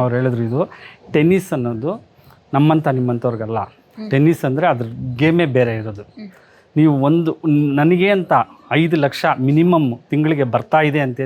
ಅವ್ರು ಹೇಳಿದ್ರು ಇದು ಟೆನ್ನಿಸ್ ಅನ್ನೋದು ನಮ್ಮಂಥ ನಿಮ್ಮಂಥವ್ರಿಗಲ್ಲ ಟೆನ್ನಿಸ್ ಅಂದರೆ ಅದ್ರ ಗೇಮೇ ಬೇರೆ ಇರೋದು. ನೀವು ಒಂದು ನನಗೆ ಅಂತ ಐದು ಲಕ್ಷ ಮಿನಿಮಮ್ ತಿಂಗಳಿಗೆ ಬರ್ತಾ ಇದೆ ಅಂತ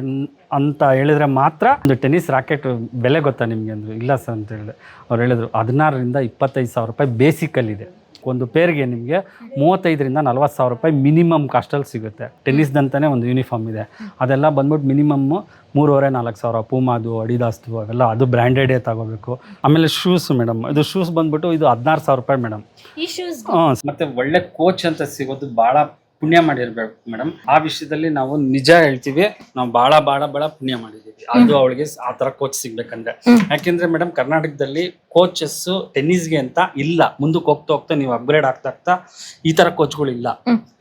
ಅಂತ ಹೇಳಿದ್ರೆ ಮಾತ್ರ ಒಂದು ಟೆನ್ನಿಸ್ ರಾಕೆಟ್ ಬೆಲೆ ಗೊತ್ತಾ ನಿಮಗೆ ಅಂದರು? ಇಲ್ಲ ಸರ್ ಅಂತ ಹೇಳಿದೆ. ಅವ್ರು ಹೇಳಿದ್ರು ಹದಿನಾರರಿಂದ ಇಪ್ಪತ್ತೈದು ಸಾವಿರ ರೂಪಾಯಿ ಬೇಸಿಕಲ್ಲಿದೆ. ಒಂದು ಪೇರ್ಗೆ ನಿಮಗೆ ಮೂವತ್ತೈದರಿಂದ ನಲ್ವತ್ತು ಸಾವಿರ ರೂಪಾಯಿ ಮಿನಿಮಮ್ ಕಾಸ್ಟಲ್ಲಿ ಸಿಗುತ್ತೆ. ಟೆನ್ನಿಸ್ದಂತಲೇ ಒಂದು ಯೂನಿಫಾರ್ಮ್ ಇದೆ. ಅದೆಲ್ಲ ಬಂದ್ಬಿಟ್ಟು ಮಿನಿಮಮ್ಮು ಮೂರುವರೆ ನಾಲ್ಕು ಸಾವಿರ ಪೂಮಾದು ಅಡಿದಾಸ್ದು ಅವೆಲ್ಲ ಅದು ಬ್ರ್ಯಾಂಡೆಡೇ ತಗೋಬೇಕು. ಆಮೇಲೆ ಶೂಸ್ ಮೇಡಮ್ ಇದು ಶೂಸ್ ಬಂದ್ಬಿಟ್ಟು ಇದು ಹದಿನಾರು ಸಾವಿರ ರೂಪಾಯಿ ಮೇಡಮ್ ಈ ಶೂಸ್ ಹಾಂ ಮತ್ತೆ ಒಳ್ಳೆ ಕೋಚ್ ಅಂತ ಸಿಗೋದು ಭಾಳ ಪುಣ್ಯ ಮಾಡಿರ್ಬೇಕು ಮೇಡಮ್. ಆ ವಿಷಯದಲ್ಲಿ ನಾವು ನಿಜ ಹೇಳ್ತೀವಿ ನಾವು ಬಹಳ ಬಹಳ ಬಹಳ ಪುಣ್ಯ ಮಾಡಿದೀವಿ. ಅದು ಅವಳಿಗೆ ಆ ತರ ಕೋಚ್ ಸಿಗ್ಬೇಕಂದ್ರೆ. ಯಾಕೆಂದ್ರೆ ಮೇಡಮ್ ಕರ್ನಾಟಕದಲ್ಲಿ ಕೋಚಸ್ ಟೆನ್ನಿಸ್ಗೆ ಅಂತ ಇಲ್ಲ. ಮುಂದಕ್ಕೆ ಹೋಗ್ತಾ ಹೋಗ್ತಾ ನೀವು ಅಪ್ಗ್ರೇಡ್ ಆಗ್ತಾ ಆಗ್ತಾ ಈ ತರ ಕೋಚ್ಗಳು ಇಲ್ಲ.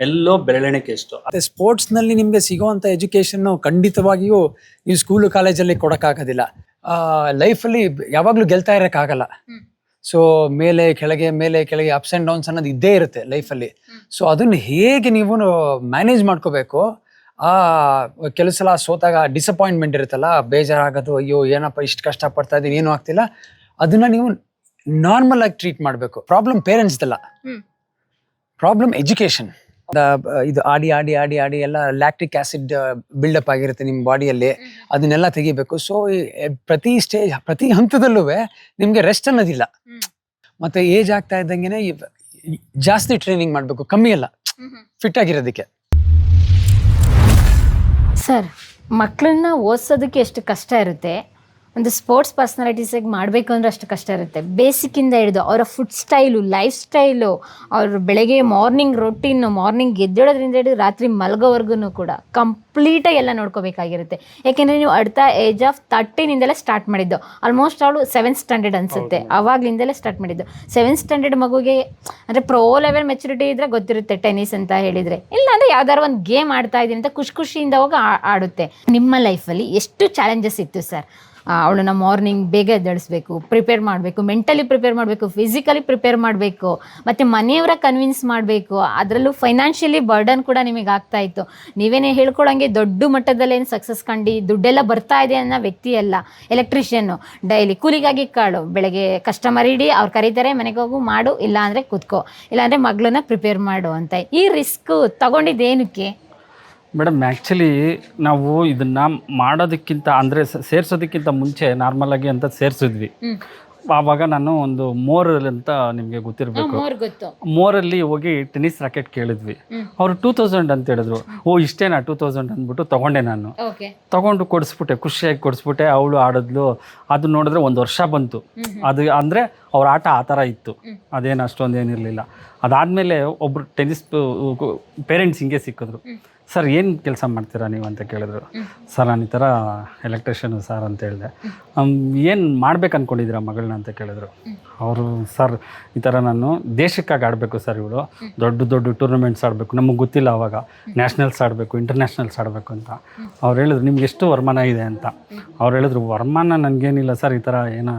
ಎಲ್ಲೋ ಬೆಳವಣಿಗೆ ಎಷ್ಟು ಮತ್ತೆ ಸ್ಪೋರ್ಟ್ಸ್ನಲ್ಲಿ ನಿಮ್ಗೆ ಸಿಗುವಂತ ಎಜುಕೇಶನ್ ಖಂಡಿತವಾಗಿಯೂ ನೀವು ಸ್ಕೂಲ್ ಕಾಲೇಜಲ್ಲಿ ಕೊಡಕ್ಕಾಗೋದಿಲ್ಲ. ಲೈಫಲ್ಲಿ ಯಾವಾಗ್ಲೂ ಗೆಲ್ತಾ ಇರಕ್ಕಾಗಲ್ಲ. ಸೊ ಮೇಲೆ ಕೆಳಗೆ ಮೇಲೆ ಕೆಳಗೆ ಅಪ್ಸ್ ಆ್ಯಂಡ್ ಡೌನ್ಸ್ ಅನ್ನೋದು ಇದ್ದೇ ಇರುತ್ತೆ ಲೈಫಲ್ಲಿ ಸೊ ಅದನ್ನ ಹೇಗೆ ನೀವು ಮ್ಯಾನೇಜ್ ಮಾಡ್ಕೋಬೇಕು? ಆ ಕೆಲವು ಸಲ ಸೋತಾಗ ಡಿಸಪಾಯಿಂಟ್ಮೆಂಟ್ ಇರುತ್ತಲ್ಲ ಬೇಜಾರಾಗೋದು ಅಯ್ಯೋ ಏನಪ್ಪ ಇಷ್ಟು ಕಷ್ಟಪಡ್ತಾ ಇದ್ದೀನಿ ಏನೂ ಆಗ್ತಿಲ್ಲ. ಅದನ್ನ ನೀವು ನಾರ್ಮಲ್ ಆಗಿ ಟ್ರೀಟ್ ಮಾಡಬೇಕು. ಪ್ರಾಬ್ಲಮ್ ಪೇರೆಂಟ್ಸ್ದಲ್ಲ ಪ್ರಾಬ್ಲಮ್ ಎಜುಕೇಶನ್ ಇದು ಆಡಿ ಆಡಿ ಆಡಿ ಆಡಿ ಎಲ್ಲ ಲ್ಯಾಕ್ಟಿಕ್ ಆಸಿಡ್ ಬಿಲ್ಡಪ್ ಆಗಿರುತ್ತೆ ನಿಮ್ಮ ಬಾಡಿಯಲ್ಲಿ. ಅದನ್ನೆಲ್ಲ ತೆಗಿಬೇಕು. ಸೊ ಪ್ರತಿ ಸ್ಟೇಜ್ ಪ್ರತಿ ಹಂತದಲ್ಲೂ ನಿಮ್ಗೆ ರೆಸ್ಟ್ ಅನ್ನೋದಿಲ್ಲ. ಮತ್ತೆ ಏಜ್ ಆಗ್ತಾ ಇದ್ದಂಗೆನೆ ಜಾಸ್ತಿ ಟ್ರೈನಿಂಗ್ ಮಾಡಬೇಕು. ಕಮ್ಮಿ ಅಲ್ಲ. ಫಿಟ್ ಆಗಿರೋದಕ್ಕೆ. ಸರ್ ಮಕ್ಕಳನ್ನ ಓದಿಸೋದಕ್ಕೆ ಎಷ್ಟು ಕಷ್ಟ ಇರುತ್ತೆ? ಒಂದು ಸ್ಪೋರ್ಟ್ಸ್ ಪರ್ಸ್ನಾಲಿಟೀಸಿಗೆ ಮಾಡಬೇಕು ಅಂದ್ರೆ ಅಷ್ಟು ಕಷ್ಟ ಇರುತ್ತೆ. ಬೇಸಿಕ್ಕಿಂದ ಹಿಡಿದು ಅವರ ಫುಡ್ ಸ್ಟೈಲು ಲೈಫ್ ಸ್ಟೈಲು ಅವ್ರ ಬೆಳಗ್ಗೆ ಮಾರ್ನಿಂಗ್ ರೊಟೀನು ಮಾರ್ನಿಂಗ್ ಎದ್ದೇಳೋದ್ರಿಂದ ಹಿಡಿದು ರಾತ್ರಿ ಮಲಗೋವರೆಗೂ ಕೂಡ ಕಂಪ್ಲೀಟಾಗಿ ಎಲ್ಲ ನೋಡ್ಕೋಬೇಕಾಗಿರುತ್ತೆ. ಯಾಕೆಂದರೆ ನೀವು ಅಡ್ತ ಏಜ್ ಆಫ್ ತರ್ಟೀನಿಂದಲೇ ಸ್ಟಾರ್ಟ್ ಮಾಡಿದ್ದು. ಆಲ್ಮೋಸ್ಟ್ ಅವಳು ಸೆವೆಂತ್ ಸ್ಟ್ಯಾಂಡರ್ಡ್ ಅನಿಸುತ್ತೆ. ಆವಾಗಲಿಂದಲೇ ಸ್ಟಾರ್ಟ್ ಮಾಡಿದ್ದು. ಸೆವೆಂತ್ ಸ್ಟ್ಯಾಂಡರ್ಡ್ ಮಗುಗೆ ಅಂದರೆ ಪ್ರೋ ಲೆವೆಲ್ ಮೆಚುರಿಟಿ ಇದ್ದರೆ ಗೊತ್ತಿರುತ್ತೆ ಟೆನ್ನಿಸ್ ಅಂತ ಹೇಳಿದರೆ. ಇಲ್ಲ ಅಂದರೆ ಯಾವ್ದಾದ್ರು ಒಂದು ಗೇಮ್ ಆಡ್ತಾ ಇದ್ದೀನಿ ಅಂತ ಖುಷಿ ಖುಷಿಯಿಂದ ಹೋಗಿ ಆಡುತ್ತೆ. ನಿಮ್ಮ ಲೈಫಲ್ಲಿ ಎಷ್ಟು ಚಾಲೆಂಜಸ್ ಇತ್ತು ಸರ್ ಅವಳನ್ನ ಮಾರ್ನಿಂಗ್ ಬೇಗ ಎದ್ದೇಳಿಸ್ಬೇಕು ಪ್ರಿಪೇರ್ ಮಾಡಬೇಕು ಮೆಂಟಲಿ ಪ್ರಿಪೇರ್ ಮಾಡಬೇಕು ಫಿಸಿಕಲಿ ಪ್ರಿಪೇರ್ ಮಾಡಬೇಕು, ಮತ್ತು ಮನೆಯವರ ಕನ್ವಿನ್ಸ್ ಮಾಡಬೇಕು, ಅದರಲ್ಲೂ ಫೈನಾನ್ಷಿಯಲಿ ಬರ್ಡನ್ ಕೂಡ ನಿಮಗೆ ಆಗ್ತಾ ಇತ್ತು. ನೀವೇನೇ ಹೇಳ್ಕೊಳಂಗೆ ದೊಡ್ಡ ಮಟ್ಟದಲ್ಲೇನು ಸಕ್ಸಸ್ ಕಂಡು ದುಡ್ಡೆಲ್ಲ ಬರ್ತಾ ಇದೆ ಅನ್ನೋ ವ್ಯಕ್ತಿ ಅಲ್ಲ ಎಲೆಕ್ಟ್ರಿಷಿಯನ್ನು ಡೈಲಿ ಕೂಲಿಗಾಗಿ ಕಾಳು, ಬೆಳಗ್ಗೆ ಕಸ್ಟಮರ್ ಇಡಿ, ಅವ್ರು ಕರೀತಾರೆ, ಮನೆಗೆ ಹೋಗು, ಮಾಡು ಇಲ್ಲ ಅಂದರೆ ಕೂತ್ಕೋ, ಇಲ್ಲಾಂದರೆ ಮಗಳನ್ನ ಪ್ರಿಪೇರ್ ಮಾಡು ಅಂತ. ಈ ರಿಸ್ಕ್ ತಗೊಂಡಿದ್ದೇನಕ್ಕೆ? ಮೇಡಮ್ ಆ್ಯಕ್ಚುಲಿ ನಾವು ಇದನ್ನು ಮಾಡೋದಕ್ಕಿಂತ ಅಂದರೆ ಸೇರಿಸೋದಕ್ಕಿಂತ ಮುಂಚೆ ನಾರ್ಮಲಾಗಿ ಅಂತ ಸೇರಿಸಿದ್ವಿ. ಆವಾಗ ನಾನು ಒಂದು ಮೋರ್ ಅಂತ ನಿಮಗೆ ಗೊತ್ತಿರಬೇಕು. ಮೋರ್ ಗೊತ್ತು. ಮೋರಲ್ಲಿ ಹೋಗಿ ಟೆನಿಸ್ ರಾಕೆಟ್ ಕೇಳಿದ್ವಿ. ಅವರು ಟೂ ತೌಸಂಡ್ ಅಂತ ಹೇಳಿದ್ರು. ಓ ಇಷ್ಟೇನಾ ಟೂ ತೌಸಂಡ್ ಅಂದ್ಬಿಟ್ಟು ತಗೊಂಡೆ ನಾನು. ತಗೊಂಡು ಕೊಡಿಸ್ಬಿಟ್ಟೆ ಖುಷಿಯಾಗಿ ಕೊಡಿಸ್ಬಿಟ್ಟೆ ಅವಳು ಆಡಿದ್ಲು. ಅದು ನೋಡಿದ್ರೆ ಒಂದು ವರ್ಷ ಬಂತು. ಅದು ಅಂದರೆ ಅವ್ರ ಆಟ ಆ ಥರ ಇತ್ತು. ಅದೇನು ಅಷ್ಟೊಂದು ಏನಿರಲಿಲ್ಲ ಅದಾದಮೇಲೆ ಒಬ್ರು ಟೆನಿಸ್ ಪೇರೆಂಟ್ಸ್ ಹಿಂಗೆ ಸಿಕ್ಕಿದ್ರು. ಸರ್, ಏನು ಕೆಲಸ ಮಾಡ್ತೀರಾ ನೀವು? ಅಂತ ಕೇಳಿದ್ರು. ಸರ್, ನಾನು ಈ ಥರ ಎಲೆಕ್ಟ್ರಿಷಿಯನ್ ಸರ್ ಅಂತ ಹೇಳಿದೆ. ಏನು ಮಾಡ್ಬೇಕು ಅಂದ್ಕೊಂಡಿದ್ದೀರಾ ಮಗಳನ್ನ? ಅಂತ ಕೇಳಿದ್ರು. ಅವರು, ಸರ್, ಈ ಥರ ನಾನು ದೇಶಕ್ಕಾಗಿ ಆಡಬೇಕು ಸರ್ ಇವಳು. ದೊಡ್ಡ ದೊಡ್ಡ ಟೂರ್ನಮೆಂಟ್ಸ್ ಆಡಬೇಕು. ನಮಗೆ ಗೊತ್ತಿಲ್ಲ ಅವಾಗ. ನ್ಯಾಷನಲ್ಸ್ ಆಡಬೇಕು ಇಂಟರ್ನ್ಯಾಷನಲ್ಸ್ ಆಡಬೇಕು ಅಂತ. ಅವ್ರು ಹೇಳಿದ್ರು, ನಿಮ್ಗೆ ಎಷ್ಟು ವರಮಾನ ಇದೆ ಅಂತ. ಅವ್ರು ಹೇಳಿದ್ರು, ವರಮಾನ ನನಗೇನಿಲ್ಲ ಸರ್, ಈ ಥರ ಏನೋ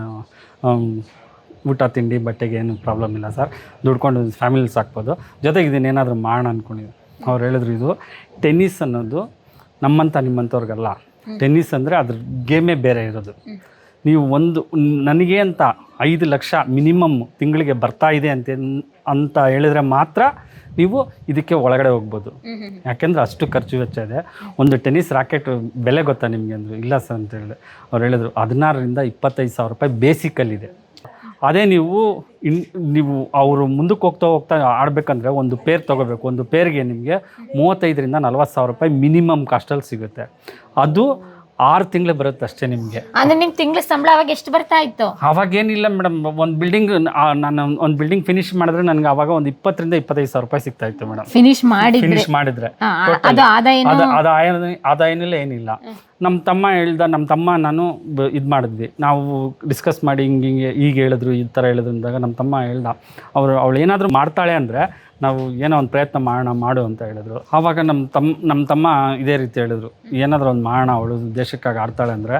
ಊಟ, ತಿಂಡಿ, ಬಟ್ಟೆಗೆ ಏನು ಪ್ರಾಬ್ಲಮ್ ಇಲ್ಲ ಸರ್. ದುಡ್ಕೊಂಡು ಫ್ಯಾಮಿಲಿ ಸಾಕ್ಬೋದು. ಜೊತೆಗೆ ಇದನ್ನೇನಾದರೂ ಮಾಡೋಣ ಅಂದ್ಕೊಂಡಿದ್ದೆ ಅವ್ರು ಹೇಳಿದ್ರು ಇದು ಟೆನ್ನಿಸ್ ಅನ್ನೋದು ನಮ್ಮಂಥ ನಿಮ್ಮಂಥವ್ರಿಗಲ್ಲ ಟೆನ್ನಿಸ್ ಅಂದರೆ ಅದ್ರ ಗೇಮೇ ಬೇರೆ ಇರೋದು. ನೀವು ಒಂದು ನನಗೆ ಅಂತ ಐದು ಲಕ್ಷ ಮಿನಿಮಮ್ ತಿಂಗಳಿಗೆ ಬರ್ತಾ ಇದೆ ಅಂತ ಅಂತ ಹೇಳಿದ್ರೆ ಮಾತ್ರ ನೀವು ಇದಕ್ಕೆ ಒಳಗಡೆ ಹೋಗ್ಬೋದು. ಯಾಕೆಂದ್ರೆ ಅಷ್ಟು ಖರ್ಚು ವೆಚ್ಚ ಇದೆ. ಒಂದು ಟೆನ್ನಿಸ್ ರಾಕೆಟ್ ಬೆಲೆ ಗೊತ್ತಾ ನಿಮಗೆ ಅಂದರು? ಇಲ್ಲ ಸರ್ ಅಂತ ಹೇಳಿದೆ ಅವ್ರು ಹೇಳಿದ್ರು, ಹದಿನಾರರಿಂದ ಇಪ್ಪತ್ತೈದು ಸಾವಿರ ರೂಪಾಯಿ ಬೇಸಿಕಲ್ಲಿದೆ ಅದೇ ನೀವು ಇನ್, ನೀವು ಅವರು ಮುಂದಕ್ಕೆ ಹೋಗ್ತಾ ಹೋಗ್ತಾ ಆಡಬೇಕಂದ್ರೆ ಒಂದು ಪೇರ್ ತೊಗೋಬೇಕು. ಒಂದು ಪೇರ್ಗೆ ನಿಮಗೆ ಮೂವತ್ತೈದರಿಂದ ನಲ್ವತ್ತು ಸಾವಿರ ರೂಪಾಯಿ ಮಿನಿಮಮ್ ಕಾಸ್ಟಲ್ಲಿ ಸಿಗುತ್ತೆ. ಅದು ಆರು ತಿಂಗಳು ಬರುತ್ತೆ ಅಷ್ಟೇ ನಿಮಗೆ. ಅಂದ್ರೆ ನಿಮ್ ತಿಂಗಳ ಸಂಬಳ ಅವಾಗ ಎಷ್ಟು ಬರ್ತಾ ಇತ್ತು? ಅವಾಗೇನಿಲ್ಲ ಮೇಡಮ್ ಒಂದು ಬಿಲ್ಡಿಂಗ್ ನಾನು ಒಂದು ಬಿಲ್ಡಿಂಗ್ ಫಿನಿಶ್ ಮಾಡಿದ್ರೆ ನನಗೆ ಅವಾಗ ಒಂದು ಇಪ್ಪತ್ತರಿಂದ ಇಪ್ಪತ್ತೈದು ಸಾವಿರ ರೂಪಾಯಿ ಸಿಗ್ತಾ ಇತ್ತು ಮೇಡಮ್ ಫಿನಿಶ್ ಮಾಡಿ ಫಿನಿಶ್ ಮಾಡಿದ್ರೆ. ಅದು ಆಯ ಆದಾಯನಿಲ್ಲ ಏನಿಲ್ಲ. ನಮ್ಮ ತಮ್ಮ ಹೇಳ್ದ ನಮ್ಮ ತಮ್ಮ ನಾನು ಇದು ಮಾಡಿದ್ವಿ. ನಾವು ಡಿಸ್ಕಸ್ ಮಾಡಿ ಹಿಂಗೆ ಹಿಂಗೆ ಈಗ ಹೇಳಿದ್ರು ಈ ಥರ ಹೇಳಿದ್ರು ಅಂದಾಗ ನಮ್ಮ ತಮ್ಮ ಹೇಳ್ದ ಅವರು ಅವಳು ಏನಾದರೂ ಮಾಡ್ತಾಳೆ ಅಂದರೆ ನಾವು ಏನೋ ಒಂದು ಪ್ರಯತ್ನ ಮಾಡೋಣ, ಮಾಡು ಅಂತ ಹೇಳಿದ್ರು. ಆವಾಗ ನಮ್ಮ ತಮ್ಮ ನಮ್ಮ ತಮ್ಮ ಇದೇ ರೀತಿ ಹೇಳಿದ್ರು. ಏನಾದರೂ ಒಂದು ಮಾಡೋಣ, ಅವಳು ದೇಶಕ್ಕಾಗಿ ಆಡ್ತಾಳೆ ಅಂದರೆ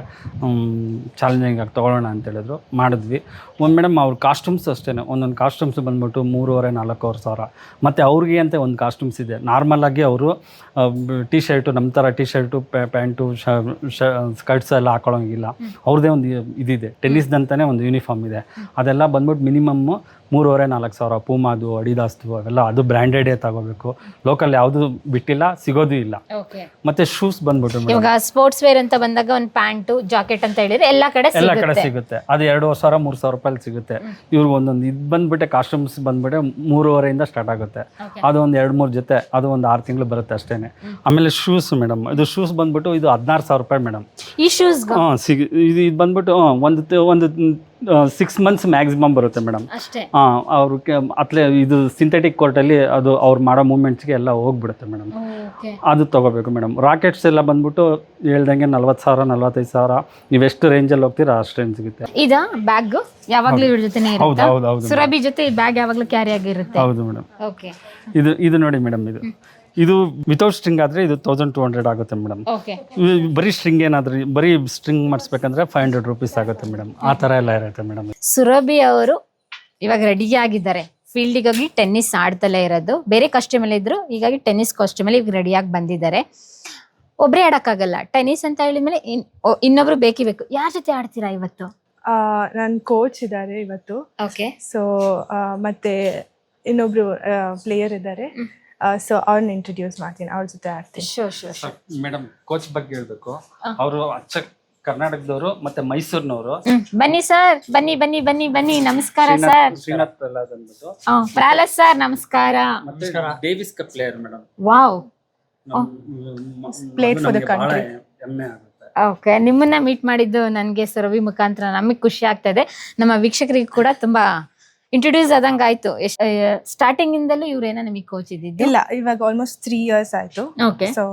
ಚಾಲೆಂಜಿಂಗ್ ಆಗಿ ತೊಗೊಳ್ಳೋಣ ಅಂತ ಹೇಳಿದ್ರು. ಮಾಡಿದ್ವಿ. ಒಂದು ಮೇಡಮ್ ಅವ್ರ ಕಾಸ್ಟ್ಯೂಮ್ಸ್ ಅಷ್ಟೇ ಒಂದೊಂದು ಕಾಸ್ಟ್ಯೂಮ್ಸ್ ಬಂದ್ಬಿಟ್ಟು ಮೂರುವರೆ, ನಾಲ್ಕೂವರೆ ಸಾವಿರ. ಮತ್ತು ಅವ್ರಿಗೆ ಅಂತ ಒಂದು ಕಾಸ್ಟ್ಯೂಮ್ಸ್ ಇದೆ. ನಾರ್ಮಲಾಗಿ ಅವರು ಟಿ ಶರ್ಟು ನಮ್ಮ ಥರ ಟಿ ಶರ್ಟು ಪ್ಯಾಂಟು ಸ್ಕರ್ಟ್ಸ್ ಎಲ್ಲ ಹಾಕೊಳ್ಳೋಂಗಿಲ್ಲ. ಅವ್ರದ್ದೇ ಒಂದು ಇದಿದೆ. ಟೆನ್ನಿಸ್ದಂತಲೇ ಒಂದು ಯೂನಿಫಾರ್ಮ್ ಇದೆ. ಅದೆಲ್ಲ ಬಂದ್ಬಿಟ್ಟು ಮಿನಿಮಮ್ಮು ಮೂರುವರೆ ನಾಲ್ಕು ಸಾವಿರ ಪೂಮಾದು ಅಡಿದಾಸ್ದು ಅವೆಲ್ಲ ಅದು ಬ್ರ್ಯಾಂಡೆಡೇ ತಗೋಬೇಕು. ಲೋಕಲ್ ಯಾವುದು ಬಿಟ್ಟಿಲ್ಲ ಸಿಗೋದು ಇಲ್ಲ. ಮತ್ತೆ ಶೂಸ್ ಬಂದ್ಬಿಟ್ಟು ಇವಾಗ ಸ್ಪೋರ್ಟ್ಸ್ ವೇರ್ ಅಂತ ಬಂದಾಗ ಒಂದು ಪ್ಯಾಂಟು ಜಾಕೆಟ್ ಅಂತ ಹೇಳಿದ್ರೆ ಎಲ್ಲ ಕಡೆ ಎಲ್ಲ ಕಡೆ ಸಿಗುತ್ತೆ. ಅದು ಎರಡೂವರೆ ಸಾವಿರ ಮೂರು ಸಾವಿರ ರೂಪಾಯಿ ಸಿಗುತ್ತೆ. ಇವ್ರಿಗೆ ಒಂದೊಂದು ಇದು ಬಂದ್ಬಿಟ್ಟೆ ಕಾಸ್ಟ್ಯೂಮ್ಸ್ ಬಂದ್ಬಿಟ್ಟೆ ಮೂರುವರೆಯಿಂದ ಸ್ಟಾರ್ಟ್ ಆಗುತ್ತೆ. ಅದು ಒಂದು ಎರಡು ಮೂರು ಜೊತೆ ಅದು ಒಂದು ಆರು ತಿಂಗಳು ಬರುತ್ತೆ ಅಷ್ಟೇನೆ. ಆಮೇಲೆ ಶೂಸ್ ಮೇಡಮ್ ಇದು ಶೂಸ್ ಬಂದ್ಬಿಟ್ಟು ಇದು ಹದಿನಾರು ಸಾವಿರ ರೂಪಾಯಿ ಮೇಡಮ್ ಈ ಶೂಸ್ ಇದು ಇದು ಬಂದ್ಬಿಟ್ಟು ಒಂದು ಒಂದು ಸಿಕ್ಸ್ ಮಂತ್ಸ್ ಮ್ಯಾಕ್ಸಿಮಮ್ ಬರುತ್ತೆ ಮೇಡಮ್ ಅಷ್ಟೇ. ಹಾಂ ಅವ್ರ ಅತ್ಲೆ ಇದು ಸಿಂಥೆಟಿಕ್ ಕೋರ್ಟಲ್ಲಿ ಅದು ಅವ್ರು ಮಾಡೋ ಮೂಮೆಂಟ್ಸ್ಗೆ ಎಲ್ಲ ಹೋಗ್ಬಿಡುತ್ತೆ ಮೇಡಮ್ ಓಕೆ. ಅದು ತೊಗೋಬೇಕು ಮೇಡಮ್ ರಾಕೆಟ್ಸ್ ಎಲ್ಲ ಬಂದ್ಬಿಟ್ಟು ಹೇಳ್ದಂಗೆ ನಲ್ವತ್ತು ಸಾವಿರ ನಲ್ವತ್ತೈದು ಸಾವಿರ ನೀವು ಎಷ್ಟು ರೇಂಜಲ್ಲಿ ಹೋಗ್ತೀರಾ ಅಷ್ಟು ರೇಂಜ್ ಸಿಗುತ್ತೆ. ಇದ ಬ್ಯಾಗ್ ಯಾವಾಗಲೂ ಇವ್ರ ಜೊತೆನೇ ಹೌದು ಹೌದು ಹೌದು ಸುರಭಿ ಜೊತೆ ಈ ಬ್ಯಾಗ್ ಯಾವಾಗಲೂ ಕ್ಯಾರಿ ಆಗಿರುತ್ತೆ ಹೌದು ಮೇಡಮ್ ಓಕೆ. ಇದು ಇದು ನೋಡಿ ಮೇಡಮ್ ಇದು. ಇದು ವಿತೌಟ್ ಸ್ಟ್ರಿಂಗ್ ಆದರೆ ಇದು ತೌಸಂಡ್ ಟು ಹಂಡ್ರೆಡ್ ಆಗುತ್ತೆ ಮೇಡಮ್ ಓಕೆ ಬರೀ ಸ್ಟ್ರಿಂಗ್ ಏನಾದರೂ ಬರೀ ಸ್ಟ್ರಿಂಗ್ ಮಾಡಿಸ್ಬೇಕಂದ್ರೆ ಫೈವ್ ಹಂಡ್ರೆಡ್ ರುಪೀಸ್ ಆಗುತ್ತೆ ಮೇಡಮ್ ಆ ಥರ ಎಲ್ಲ ಇರುತ್ತೆ ಮೇಡಮ್ ಸುರಭಿ ಅವರು ಇವಾಗ ರೆಡಿ ಆಗಿದ್ದಾರೆ. ಫೀಲ್ಡಿಗೆ ಹೋಗಿ ಟೆನ್ನಿಸ್ ಆಡ್ತಲೇ ಇರೋದು. ಬೇರೆ ಕಾಸ್ಟ್ಯೂಮ್ ಎಲ್ಲ ಇದ್ರು ಹೀಗಾಗಿ ಟೆನ್ನಿಸ್ ಕಾಸ್ಟ್ಯೂಮ್ ಅಲ್ಲಿ ಇವಾಗ ರೆಡಿಯಾಗಿ ಬಂದಿದ್ದಾರೆ. ಒಬ್ಬರೇ ಆಡೋಕ್ಕಾಗಲ್ಲ. ಟೆನ್ನಿಸ್ ಅಂತ ಹೇಳಿದ್ಮೇಲೆ ಇನ್ ಇನ್ನೊಬ್ರು ಬೇಕೇ ಬೇಕು. ಯಾರ ಜೊತೆ ಆಡ್ತೀರಾ ಇವತ್ತು? ನನ್ನ ಕೋಚ್ ಇದ್ದಾರೆ ಇವತ್ತು. ಓಕೆ ಸೊ ಮತ್ತೆ ಇನ್ನೊಬ್ರು ಪ್ಲೇಯರ್ ಇದ್ದಾರೆ. ಸೊ ಅವ್ರನ್ನ ಇಂಟ್ರೊಡ್ಯೂಸ್ ಮಾಡ್ತೀನಿ. ಅವ್ರ ಜೊತೆ ಆಡ್ತೀನಿ ಶೋರ್ ಶೋರ್ ಮೇಡಮ್ ಕೋಚ್ ಬಗ್ಗೆ ಹೇಳ್ಬೇಕು. ಅವರು ಅಚ್ಚ ಕರ್ನಾಟಕದವರು ಮತ್ತೆ ಮೈಸೂರಿನವರು. ಬನ್ನಿ ಸರ್ ಬನ್ನಿ ಬನ್ನಿ ಬನ್ನಿ ಬನ್ನಿ. ನಮಸ್ಕಾರ ಸರ್ ಶ್ರೀನಾಥ್ ಪ್ರಹ್ಲಾದ್ ಅಂದ್ಬಿಟ್ಟು. ಪ್ರಹ್ಲಾದ್ ಸರ್ ನಮಸ್ಕಾರ. ಮತ್ತೆ Davis cup player madam wow played for the country ಹೆಮ್ಮೆ ಆಗುತ್ತೆ. ಓಕೆ ನಿಮ್ಮನ್ನ ಮೀಟ್ ಮಾಡಿದ್ದು ನನಗೆ ರವಿ ಮುಖಾಂತರ. ನಮಗೆ ಖುಷಿ ಆಗ್ತಾ ಇದೆ. ನಮ್ಮ ವೀಕ್ಷಕರಿಗೆ ಕೂಡ ತುಂಬಾ ಇಂಟ್ರೊಡ್ಯೂಸ್ ಆದಂಗ ಆಯ್ತು. ಸ್ಟಾರ್ಟಿಂಗ್ ಇಂದಲೂ ಇವ್ರೇನ ನಿಮಗೆ ಕೋಚ್ ಇದ್ದಿದ್ದು. ಇಲ್ಲ ಇವಾಗ ಆಲ್ಮೋಸ್ಟ್ ತ್ರೀ ಇಯರ್ಸ್ ಆಯ್ತು. ಓಕೆ ಸೊ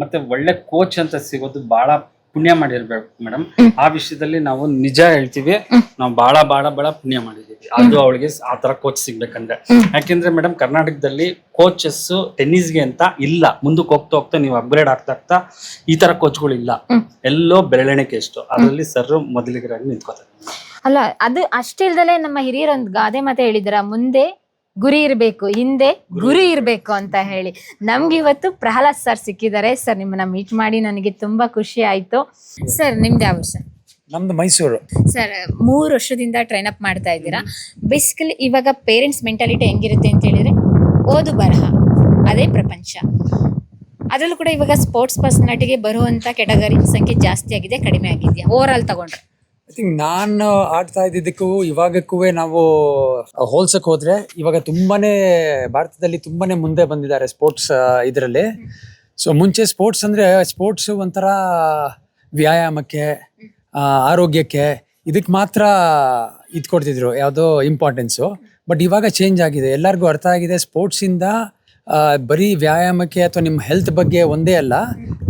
ಮತ್ತೆ ಒಳ್ಳೆ ಕೋಚ್ ಅಂತ ಸಿಗೋದು ಬಹಳ ಪುಣ್ಯ ಮಾಡಿರ್ಬೇಕು ಮೇಡಮ್. ಆ ವಿಷಯದಲ್ಲಿ ನಾವು ನಿಜ ಹೇಳ್ತೀವಿ. ನಾವು ಬಹಳ ಬಹಳ ಬಹಳ ಪುಣ್ಯ ಮಾಡಿದೀವಿ. ಅದು ಅವಳಿಗೆ ಆ ತರ ಕೋಚ್ ಸಿಗ್ಬೇಕಂದ್ರೆ. ಯಾಕೆಂದ್ರೆ ಮೇಡಮ್ ಕರ್ನಾಟಕದಲ್ಲಿ ಕೋಚಸ್ ಟೆನ್ನಿಸ್ಗೆ ಅಂತ ಇಲ್ಲ. ಮುಂದಕ್ಕೆ ಹೋಗ್ತಾ ಹೋಗ್ತಾ ನೀವು ಅಪ್ಗ್ರೇಡ್ ಆಗ್ತಾ ಆಗ್ತಾ ಈ ತರ ಕೋಚ್ಗಳು ಇಲ್ಲ ಎಲ್ಲೋ ಬೆರಳೆಣಿಕೆ ಎಷ್ಟು ಅದರಲ್ಲಿ ಸರ್ ಮೊದಲಿಗರಾಗಿ ನಿಂತ್ಕೋತಾರೆ. ಅಲ್ಲ ಅದು ಅಷ್ಟೇ ಇಲ್ದಲೆ ನಮ್ಮ ಹಿರಿಯರೊಂದು ಗಾದೆ ಮಾತೆ ಹೇಳಿದ್ರ ಮುಂದೆ ಗುರಿ ಇರಬೇಕು ಹಿಂದೆ ಗುರಿ ಇರಬೇಕು. ಅಂತ ಹೇಳಿ. ನಮ್ಗೆ ಇವತ್ತು ಪ್ರಹ್ಲಾದ್ ಸರ್ ಸಿಕ್ಕಿದ್ದಾರೆ. ಸರ್ ನಿಮ್ಮನ್ನ ಮೀಟ್ ಮಾಡಿ ನನಗೆ ತುಂಬಾ ಖುಷಿ ಆಯ್ತು. ಸರ್ ನಿಮ್ದು ಯಾವ ಸರ್? ನಮ್ದು ಮೈಸೂರು. ಸರ್ ಮೂರು ವರ್ಷದಿಂದ ಟ್ರೈನ್ ಅಪ್ ಮಾಡ್ತಾ ಇದ್ದೀರಾ. ಬೇಸಿಕಲಿ ಇವಾಗ ಪೇರೆಂಟ್ಸ್ ಮೆಂಟಾಲಿಟಿ ಹೆಂಗಿರುತ್ತೆ ಅಂತ ಹೇಳಿದ್ರೆ ಓದು ಬರಹ ಅದೇ ಪ್ರಪಂಚ. ಅದರಲ್ಲೂ ಕೂಡ ಇವಾಗ ಸ್ಪೋರ್ಟ್ಸ್ ಪರ್ಸನಾಲಿಟಿಗೆ ಬರುವಂತ ಕೆಟಗರಿ ಸಂಖ್ಯೆ ಜಾಸ್ತಿ ಆಗಿದೆ ಕಡಿಮೆ ಆಗಿದೆಯಾ? ಓವರ್ ಆಲ್ ತಗೊಂಡ್ರೆ. ಐ ಥಿಂಕ್ ನಾನು ಆಡ್ತಾ ಇದ್ದಿದ್ದಕ್ಕೂ ಇವಾಗಕ್ಕೂ ನಾವು ಹೋಲ್ಸಕ್ ಹೋದ್ರೆ ಇವಾಗ ತುಂಬಾನೇ ಭಾರತದಲ್ಲಿ ತುಂಬಾನೇ ಮುಂದೆ ಬಂದಿದ್ದಾರೆ ಸ್ಪೋರ್ಟ್ಸ್ ಇದರಲ್ಲಿ. ಸೊ ಮುಂಚೆ ಸ್ಪೋರ್ಟ್ಸ್ ಅಂದ್ರೆ ಸ್ಪೋರ್ಟ್ಸ್ ಒಂಥರ ವ್ಯಾಯಾಮಕ್ಕೆ ಆರೋಗ್ಯಕ್ಕೆ ಇದಕ್ಕೆ ಮಾತ್ರ ಇದು ಕೊಡ್ತಿದ್ರು, ಯಾವುದೋ ಇಂಪಾರ್ಟೆನ್ಸು ಬಟ್ ಇವಾಗ ಚೇಂಜ್ ಆಗಿದೆ. ಎಲ್ಲರಿಗೂ ಅರ್ಥ ಆಗಿದೆ ಸ್ಪೋರ್ಟ್ಸಿಂದ ಬರೀ ವ್ಯಾಯಾಮಕ್ಕೆ ಅಥವಾ ನಿಮ್ಮ ಹೆಲ್ತ್ ಬಗ್ಗೆ ಒಂದೇ ಅಲ್ಲ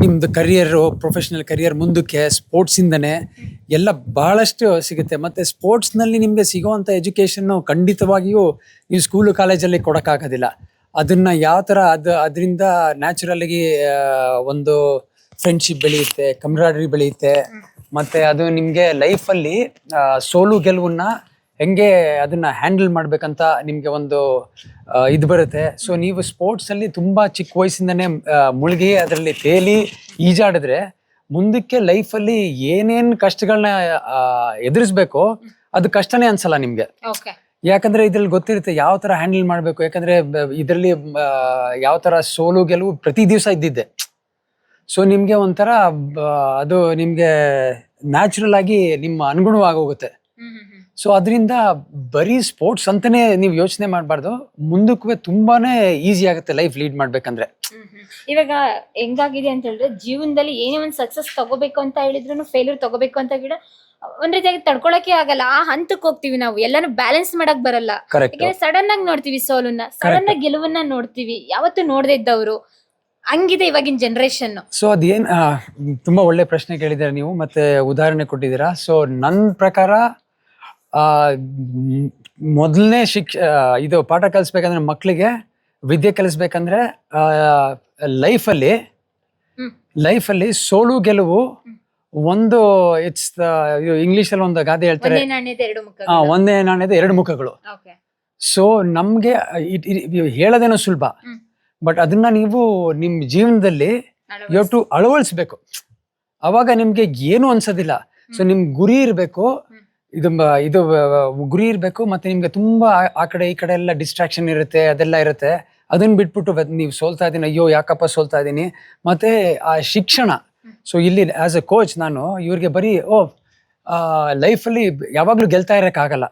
ನಿಮ್ಮದು ಕರಿಯರು ಪ್ರೊಫೆಷ್ನಲ್ ಕರಿಯರ್ ಮುಂದಕ್ಕೆ ಸ್ಪೋರ್ಟ್ಸಿಂದನೇ ಎಲ್ಲ ಬಹಳಷ್ಟು ಸಿಗುತ್ತೆ. ಮತ್ತು ಸ್ಪೋರ್ಟ್ಸ್ನಲ್ಲಿ ನಿಮಗೆ ಸಿಗೋವಂಥ ಎಜುಕೇಷನ್ನು ಖಂಡಿತವಾಗಿಯೂ ನೀವು ಸ್ಕೂಲು ಕಾಲೇಜಲ್ಲಿ ಕೊಡೋಕ್ಕಾಗೋದಿಲ್ಲ. ಅದನ್ನು ಯಾವ ಥರ ಅದು, ಅದರಿಂದ ನ್ಯಾಚುರಲಾಗಿ ಒಂದು ಫ್ರೆಂಡ್ಶಿಪ್ ಬೆಳೆಯುತ್ತೆ ಕಮ್ರಾಡ್ರಿ ಬೆಳೆಯುತ್ತೆ. ಮತ್ತು ಅದು ನಿಮಗೆ ಲೈಫಲ್ಲಿ ಸೋಲು, ಗೆಲುವನ್ನ ಹೆಂಗೆ ಅದನ್ನ ಹ್ಯಾಂಡಲ್ ಮಾಡಬೇಕಂತ ನಿಮಗೆ ಒಂದು ಇದು ಬರುತ್ತೆ. ಸೊ ನೀವು ಸ್ಪೋರ್ಟ್ಸ್ ತುಂಬ ಚಿಕ್ಕ ವಯಸ್ಸಿಂದನೇ ಮುಳುಗಿ ಅದರಲ್ಲಿ ತೇಲಿ ಈಜಾಡಿದ್ರೆ ಮುಂದಕ್ಕೆ ಲೈಫಲ್ಲಿ ಏನೇನ್ ಕಷ್ಟಗಳನ್ನ ಎದುರಿಸ್ಬೇಕು ಅದು ಕಷ್ಟನೇ ಅನ್ಸಲ್ಲ ನಿಮ್ಗೆ. ಯಾಕಂದ್ರೆ ಇದ್ರಲ್ಲಿ ಗೊತ್ತಿರುತ್ತೆ ಯಾವ ತರ ಹ್ಯಾಂಡಲ್ ಮಾಡ್ಬೇಕು. ಯಾಕಂದ್ರೆ ಇದರಲ್ಲಿ ಯಾವ ತರ ಸೋಲು ಗೆಲುವು ಪ್ರತಿ ದಿವಸ ಇದ್ದಿದ್ದೆ. ಸೊ ನಿಮ್ಗೆ ಒಂಥರ ಅದು ನಿಮ್ಗೆ ನ್ಯಾಚುರಲ್ ಆಗಿ ನಿಮ್ಮ ಅನುಗುಣವಾಗಿ ಹೋಗುತ್ತೆ. ಸೊ ಅದರಿಂದ ಬರೀ ಸ್ಪೋರ್ಟ್ಸ್ ಅಂತಾನೆ ನೀವು ಯೋಚನೆ ಮಾಡಬಾರ್ದು. ಮುಂದಕ್ಕೂ ತುಂಬಾನೇ ಈಸಿ ಆಗುತ್ತೆ ಲೈಫ್ ಲೀಡ್ ಮಾಡ್ಬೇಕಂದ್ರೆ. ಇವಾಗ ಹೆಂಗಾಗಿದೆ ಅಂತ ಹೇಳಿದ್ರೆ ಜೀವನದಲ್ಲಿ ಏನೇ ಒಂದು ಸಕ್ಸಸ್ ತಗೋಬೇಕು ಅಂತ ಹೇಳಿದ್ರು ಫೇಲ್ಯೂರ್ ತಗೋಬೇಕು ಅಂತ ಗಿಡ ಒಂದ್ ರೀತಿಯಾಗಿ ತಡ್ಕೊಳಕ್ಕೆ ಆಗಲ್ಲ. ಆ ಹಂತಕ್ಕೆ ಹೋಗ್ತೀವಿ ನಾವು. ಎಲ್ಲಾನು ಬ್ಯಾಲೆನ್ಸ್ ಮಾಡಕ್ ಬರಲ್ಲ. ಯಾಕಂದ್ರೆ ಸಡನ್ ಆಗಿ ನೋಡ್ತೀವಿ ಸೋಲನ್ನ ಸಡನ್ ಆಗಿ ಗೆಲುವನ್ನ ನೋಡ್ತೀವಿ. ಯಾವತ್ತು ನೋಡದೇ ಇದ್ದವರು. ಹಂಗಿದೆ ಇವಾಗಿನ ಜನರೇಷನ್ ಸೊ ಅದೇನ್ ತುಂಬಾ ಒಳ್ಳೆ ಪ್ರಶ್ನೆ ಕೇಳಿದ್ದೀರಾ ನೀವು. ಮತ್ತೆ ಉದಾಹರಣೆ ಕೊಟ್ಟಿದ್ದೀರಾ. ಸೊ ನನ್ನ ಪ್ರಕಾರ ಮೊದಲನೇ ಶಿಕ್ಷ ಇದು ಪಾಠ ಕಲಿಸ್ಬೇಕಂದ್ರೆ ಮಕ್ಕಳಿಗೆ ವಿದ್ಯೆ ಕಲಿಸ್ಬೇಕಂದ್ರೆ ಲೈಫಲ್ಲಿ. ಲೈಫಲ್ಲಿ ಸೋಲು ಗೆಲುವು ಒಂದು ಇಟ್ಸ್ ಇಂಗ್ಲಿಷಲ್ಲಿ ಒಂದು ಗಾದೆ ಹೇಳ್ತಾರೆ. ಒಂದೇ ನಾಣ್ಯದ ಎರಡು ಮುಖ ಆ, ಒಂದೇ ನಾಣ್ಯದ ಎರಡು ಮುಖಗಳು. ಸೊ ನಮಗೆ ಹೇಳೋದೇನೋ ಸುಲಭ. ಬಟ್ ಅದನ್ನ ನೀವು ನಿಮ್ಮ ಜೀವನದಲ್ಲಿ ಯು ಟು ಅಳವಡಿಸ್ಬೇಕು ಅವಾಗ ನಿಮ್ಗೆ ಏನು ಅನ್ಸೋದಿಲ್ಲ. ಸೊ ನಿಮ್ ಗುರಿ ಇರಬೇಕು. ಇದು ಇದು ಗುರಿ ಇರಬೇಕು ಮತ್ತೆ ನಿಮ್ಗೆ ತುಂಬಾ ಆ- ಕಡೆ ಈ ಕಡೆ ಎಲ್ಲ ಡಿಸ್ಟ್ರಾಕ್ಷನ್ ಇರುತ್ತೆ ಅದೆಲ್ಲ ಇರುತ್ತೆ. ಅದನ್ನ ಬಿಟ್ಬಿಟ್ಟು ನೀವು ಸೋಲ್ತಾ ಇದೀನಿ ಅಯ್ಯೋ ಯಾಕಪ್ಪ ಸೋಲ್ತಾ ಇದೀನಿ ಮತ್ತೆ ಆ ಶಿಕ್ಷಣ. ಸೊ ಇಲ್ಲಿ ಆಸ್ ಎ ಕೋಚ್ ನಾನು ಇವ್ರಿಗೆ ಬರೀ ಓ ಲೈಫಲ್ಲಿ ಯಾವಾಗಲೂ ಗೆಲ್ತಾ ಇರೋಕ್ಕಾಗಲ್ಲ.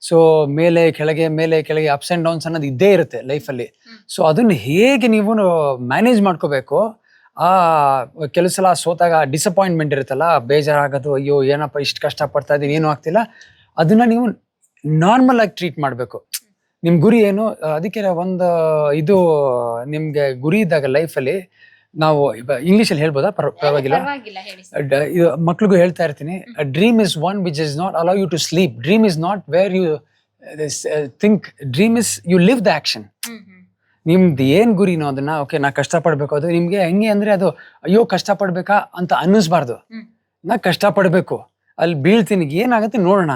ಸೊ ಮೇಲೆ ಕೆಳಗೆ ಮೇಲೆ ಕೆಳಗೆ ಅಪ್ಸ್ ಅಂಡ್ ಡೌನ್ಸ್ ಅನ್ನೋದು ಇದ್ದೇ ಇರುತ್ತೆ ಲೈಫಲ್ಲಿ. ಸೊ ಅದನ್ನ ಹೇಗೆ ನೀವು ಮ್ಯಾನೇಜ್ ಮಾಡ್ಕೋಬೇಕು? ಆ ಕೆಲವು ಸಲ ಸೋತಾಗ ಡಿಸಪಾಯಿಂಟ್ಮೆಂಟ್ ಇರುತ್ತಲ್ಲ ಬೇಜಾರಾಗೋದು ಅಯ್ಯೋ ಏನಪ್ಪ ಇಷ್ಟು ಕಷ್ಟಪಡ್ತಾ ಇದ್ದೀನಿ ಏನೂ ಆಗ್ತಿಲ್ಲ. ಅದನ್ನ ನೀವು ನಾರ್ಮಲ್ ಆಗಿ ಟ್ರೀಟ್ ಮಾಡಬೇಕು. ನಿಮ್ಮ ಗುರಿ ಏನು? ಅದಕ್ಕೆ ಒಂದು ಇದು ನಿಮಗೆ ಗುರಿ ಇದ್ದಾಗ ಲೈಫಲ್ಲಿ ನಾವು ಇಂಗ್ಲೀಷಲ್ಲಿ ಹೇಳ್ಬೋದಾ? ಪರ ಪರವಾಗಿಲ್ಲ. ಇದು ಮಕ್ಳಿಗೂ ಹೇಳ್ತಾ ಇರ್ತೀನಿ. Dream is one which is not allow you to sleep dream is not where you think dream is you live the hmm. ನಿಮ್ದು ಏನು ಗುರಿನೋ ಅದನ್ನ ಓಕೆ ನಾ ಕಷ್ಟಪಡಬೇಕು. ಅದು ನಿಮಗೆ ಹೆಂಗೆ ಅಂದ್ರೆ ಅದು ಅಯ್ಯೋ ಕಷ್ಟಪಡಬೇಕಾ? ಅಂತ ಅನ್ನಿಸ್ಬಾರ್ದು. ನಾ ಕಷ್ಟಪಡಬೇಕು. ಅಲ್ಲಿ ಬೀಳ್ತೀನಿ. ಏನಾಗುತ್ತೆ ನೋಡೋಣ.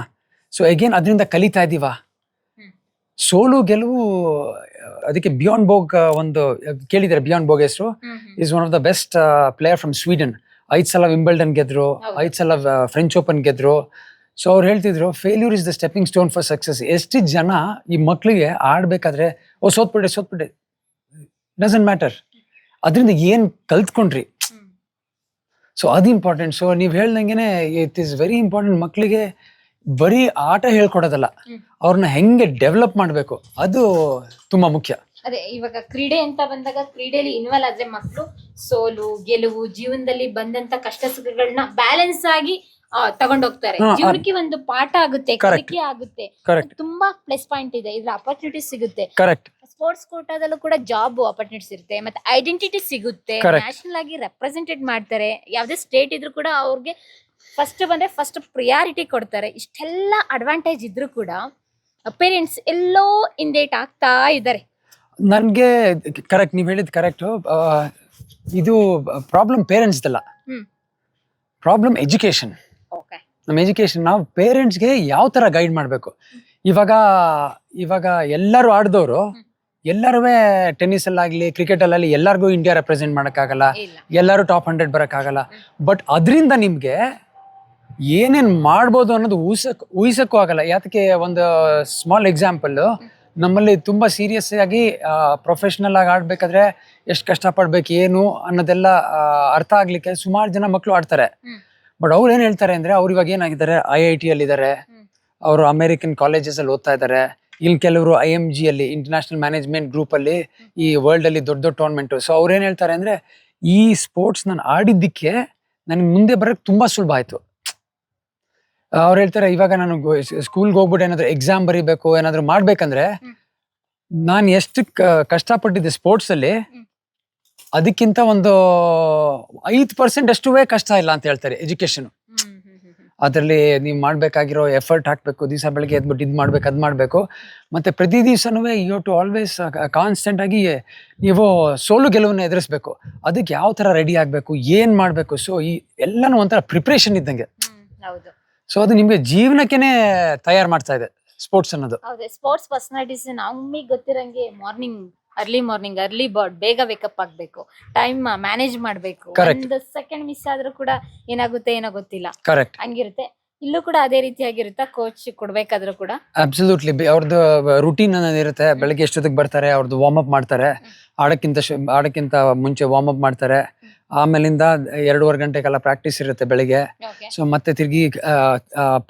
ಸೊ ಅಗೇನ್ ಅದರಿಂದ ಕಲಿತಾ ಇದ್ದೀವಾ. ಸೋಲು ಗೆಲುವು ಅದಕ್ಕೆ ಬಿಯಾಂಡ್ ಬೋಗ್ ಒಂದು ಕೇಳಿದ್ದಾರೆ ಬಿಯಾಂಡ್ ಬೋಗ್ ಹೆಸರು? Is one of the best player from Sweden ಐದು ಸಲ ವಿಂಬಲ್ಡನ್ ಗೆದ್ರು ಐದು ಸಲ ಫ್ರೆಂಚ್ ಓಪನ್ ಗೆದ್ರು. ಸೊ ಅವ್ರು ಹೇಳ್ತಿದ್ರು failure is the stepping stone for success ಎಷ್ಟು ಜನ ಈ ಮಕ್ಳಿಗೆ ಆಡ್ಬೇಕಾದ್ರೆ ಓ ಸೋತ್ಬಿಟ್ಟೆ ಸೋತ್ಬಿಟ್ಟೆ ಡಸಂಟ್ ಮ್ಯಾಟರ್ ಅದರಿಂದ ಏನ್ ಕಲ್ತ್ಕೊಂಡ್ರಿ. ಸೊ ಅದು ಇಂಪಾರ್ಟೆಂಟ್ ಸೊ ನೀವು ಹೇಳ್ದಂಗೆನೆ ಇಟ್ ಈಸ್ ವೆರಿ ಇಂಪಾರ್ಟೆಂಟ್ ಮಕ್ಕಳಿಗೆ ಬರೀ ಆಟ ಹೇಳ್ಕೊಡೋದಲ್ಲ. ಅವ್ರನ್ನ ಹೆಂಗೆ ಡೆವಲಪ್ ಮಾಡಬೇಕು? ಅದು ತುಂಬಾ ಮುಖ್ಯ. ಅದೇ, ಇವಾಗ ಕ್ರೀಡೆ ಅಂತ ಬಂದಾಗ ಕ್ರೀಡೆಯಲ್ಲಿ ಇನ್ವಾಲ್ವ್ ಆದ್ರೆ ಮಕ್ಕಳು ಸೋಲು, ಗೆಲುವು, ಜೀವನದಲ್ಲಿ ಬಂದಂತ ಕಷ್ಟ ಸುಖಗಳನ್ನ ಬ್ಯಾಲೆನ್ಸ್ ಆಗಿ ತಗೊಂಡೋಗ್ತಾರೆ ಜೀವನಕ್ಕೆ ಒಂದು ಪಾಠ ಆಗುತ್ತೆ. ಕಲಿಕೆ ಆಗುತ್ತೆ. ತುಂಬಾ ಪ್ಲಸ್ ಪಾಯಿಂಟ್ ಇದೆ. ಇದ್ರ ಅಪರ್ಚುನಿಟಿ ಸಿಗುತ್ತೆ. ಕರೆಕ್ಟ್ ಸ್ಪೋರ್ಟ್ಸ್ ಕೋಟಾದಲ್ಲೂ ಕೂಡ ಜಾಬ್ ಅಪರ್ಚುನಿಟೀಸ್ ಇರುತ್ತೆ. ಮತ್ತೆ ಐಡೆಂಟಿಟಿ ಸಿಗುತ್ತೆ. ನ್ಯಾಷನಲ್ ಆಗಿ ರೆಪ್ರೆಸೆಂಟೆಡ್ ಮಾಡ್ತಾರೆ. ಯಾವ್ದೇ ಸ್ಟೇಟ್ ಇದ್ರು ಕೂಡ ಅವ್ರಿಗೆ ಫಸ್ಟ್ ಬಂದ್ರೆ ಫಸ್ಟ್ ಪ್ರಿಯಾರಿಟಿ ಕೊಡ್ತಾರೆ. ಇಷ್ಟೆಲ್ಲ ಅಡ್ವಾಂಟೇಜ್ ಇದ್ರು ಕೂಡ ಪೇರೆಂಟ್ಸ್ ಎಲ್ಲೋ ಇಂದೇಟ್ ಆಗ್ತಾ ಇದ್ದಾರೆ. ನನಗೆ ಕರೆಕ್ಟ್ ನೀವು ಹೇಳಿದ್ ಕರೆಕ್ಟ್ ಇದು ಪ್ರಾಬ್ಲಮ್ ಪೇರೆಂಟ್ಸ್ದಲ್ಲ. ಪ್ರಾಬ್ಲಮ್ ಎಜುಕೇಶನ್ ನಮ್ಮ ಎಜುಕೇಶನ್ ನಾವು ಪೇರೆಂಟ್ಸ್ಗೆ ಯಾವ ಥರ ಗೈಡ್ ಮಾಡಬೇಕು? ಇವಾಗ ಇವಾಗ ಎಲ್ಲರೂ ಆಡಿದವರು ಎಲ್ಲರೂ ಟೆನ್ನಿಸಲ್ಲಾಗಲಿ ಕ್ರಿಕೆಟಲ್ಲಾಗಲಿ ಎಲ್ಲರಿಗೂ ಇಂಡಿಯಾ ರೆಪ್ರೆಸೆಂಟ್ ಮಾಡೋಕ್ಕಾಗಲ್ಲ ಎಲ್ಲರೂ ಟಾಪ್ ಹಂಡ್ರೆಡ್ ಬರೋಕ್ಕಾಗಲ್ಲ. ಬಟ್ ಅದರಿಂದ ನಿಮಗೆ ಏನೇನು ಮಾಡ್ಬೋದು ಅನ್ನೋದು ಊಹಿಸಕ್ ಊಹಿಸಕ್ಕೂ ಆಗಲ್ಲ. ಯಾತಕ್ಕೆ ಒಂದು ಸ್ಮಾಲ್ ಎಕ್ಸಾಂಪಲ್ ನಮ್ಮಲ್ಲಿ ತುಂಬ ಸೀರಿಯಸ್ ಆಗಿ ಪ್ರೊಫೆಷ್ನಲ್ ಆಗಿ ಆಡಬೇಕಾದ್ರೆ ಎಷ್ಟು ಕಷ್ಟಪಡ್ಬೇಕು ಏನು ಅನ್ನೋದೆಲ್ಲ ಅರ್ಥ ಆಗ್ಲಿಕ್ಕೆ ಸುಮಾರು ಜನ ಮಕ್ಕಳು ಆಡ್ತಾರೆ. ಬಟ್ ಅವ್ರು ಏನ್ ಹೇಳ್ತಾರೆ ಅಂದ್ರೆ ಅವ್ರು ಇವಾಗ ಏನಾಗಿದ್ದಾರೆ ಐ ಐ ಟಿ ಅಲ್ಲಿ ಇದ್ದಾರೆ. ಅವರು ಅಮೆರಿಕನ್ ಕಾಲೇಜಸ್ ಅಲ್ಲಿ ಓದ್ತಾ ಇದ್ದಾರೆ ಇಲ್ಲಿ ಕೆಲವರು ಐ ಎಂ ಜಿ ಅಲ್ಲಿ ಇಂಟರ್ನ್ಯಾಷನಲ್ ಮ್ಯಾನೇಜ್ಮೆಂಟ್ ಗ್ರೂಪ್ ಅಲ್ಲಿ ಈ ವರ್ಲ್ಡ್ ಅಲ್ಲಿ ದೊಡ್ಡ ದೊಡ್ಡ ಟೂರ್ನಮೆಂಟ್ ಸೊ ಅವ್ರು ಏನ್ ಹೇಳ್ತಾರೆ ಅಂದ್ರೆ ಈ ಸ್ಪೋರ್ಟ್ಸ್ ನಾನು ಆಡಿದ್ದಕ್ಕೆ ನನಗೆ ಮುಂದೆ ಬರಕ್ ತುಂಬಾ ಸುಲಭ ಆಯ್ತು ಅವ್ರು ಹೇಳ್ತಾರೆ ಇವಾಗ ನಾನು ಸ್ಕೂಲ್ಗೆ ಹೋಗ್ಬಿಟ್ಟು ಏನಾದ್ರು ಎಕ್ಸಾಮ್ ಬರೀಬೇಕು ಏನಾದ್ರು ಮಾಡ್ಬೇಕಂದ್ರೆ. ನಾನು ಎಷ್ಟು ಕಷ್ಟಪಟ್ಟಿದ್ದೆ ಸ್ಪೋರ್ಟ್ಸ್ ಅಲ್ಲಿ. ಅದಕ್ಕಿಂತ ಒಂದು ಐದು ಪರ್ಸೆಂಟ್ ಅಷ್ಟುವೇ ಕಷ್ಟ ಇಲ್ಲ ಅಂತ ಹೇಳ್ತಾರೆ ಎಜುಕೇಶನ್. ಅದರಲ್ಲಿ ನೀವು ಮಾಡಬೇಕಾಗಿರೋ ಎಫರ್ಟ್ ಹಾಕಬೇಕು ದಿವಸ ಬೆಳಗ್ಗೆ ಎದ್ಬಿಟ್ಟು ಇದು ಮಾಡ್ಬೇಕು ಅದು ಮಾಡಬೇಕು. ಮತ್ತೆ ಪ್ರತಿ ದಿವಸನೂ ಯು ಟು ಆಲ್ವೇಸ್ ಕಾನ್ಸ್ಟೆಂಟ್ ಆಗಿ ನೀವು ಸೋಲು ಗೆಲುವನ್ನು ಎದುರಿಸ್ಬೇಕು. ಅದಕ್ಕೆ ಯಾವ ಥರ ರೆಡಿ ಆಗಬೇಕು ಏನು ಮಾಡಬೇಕು ಸೊ ಈ ಎಲ್ಲನೂ ಒಂಥರ ಪ್ರಿಪ್ರೇಷನ್ ಇದ್ದಂಗೆ. ಸೊ ಅದು ನಿಮಗೆ ಜೀವನಕ್ಕೇನೆ ತಯಾರು ಮಾಡ್ತಾ ಇದೆ ಸ್ಪೋರ್ಟ್ಸ್ ಅನ್ನೋದು. ಸ್ಪೋರ್ಟ್ಸ್ ಪರ್ಸನಾಲಿಟೀಸ್ ನಮಗೆ ಗೊತ್ತಿರಂಗೆ morning early morning early bird ಬೇಗ ವೇಕಪ್ ಆಗ್ಬೇಕು. ಟೈಮ್ ಮ್ಯಾನೇಜ್ ಮಾಡ್ಬೇಕು. Correct. ಒಂದು ಸೆಕೆಂಡ್ ಮಿಸ್ ಆದ್ರೂ ಕೂಡ ಏನಾಗುತ್ತೆ ಏನೋ ಗೊತ್ತಿಲ್ಲ. ಕರೆಕ್ಟ್ ಹಂಗಿರುತ್ತೆ. ಇಲ್ಲೂ ಕೂಡ ಅದೇ ರೀತಿಯಾಗಿರುತ್ತೆ ಕೋಚ್ ಕೊಡ್ಬೇಕಾದ್ರೂ ಕೂಡ. ಅಬ್ಸಲ್ಯೂಟ್ಲಿ ಅವ್ರದ್ದು ರುಟೀನ್ ಅನ್ನೋದು ಇರುತ್ತೆ ಬೆಳಗ್ಗೆ ಎಷ್ಟೊತ್ತಿಗೆ ಬರ್ತಾರೆ ಅವ್ರದ್ದು ವಾರ್ಮ್ ಅಪ್ ಮಾಡ್ತಾರೆ. ಆಡಕ್ಕಿಂತ ಶು- ಆಡಕ್ಕಿಂತ ಮುಂಚೆ ವಾರ್ಮ್ ಅಪ್ ಮಾಡ್ತಾರೆ. ಆಮೇಲಿಂದ ಎರಡೂವರೆ ಗಂಟೆಗೆಲ್ಲ ಪ್ರಾಕ್ಟೀಸ್ ಇರುತ್ತೆ ಬೆಳಿಗ್ಗೆ. ಸೊ ಮತ್ತೆ ತಿರ್ಗಿ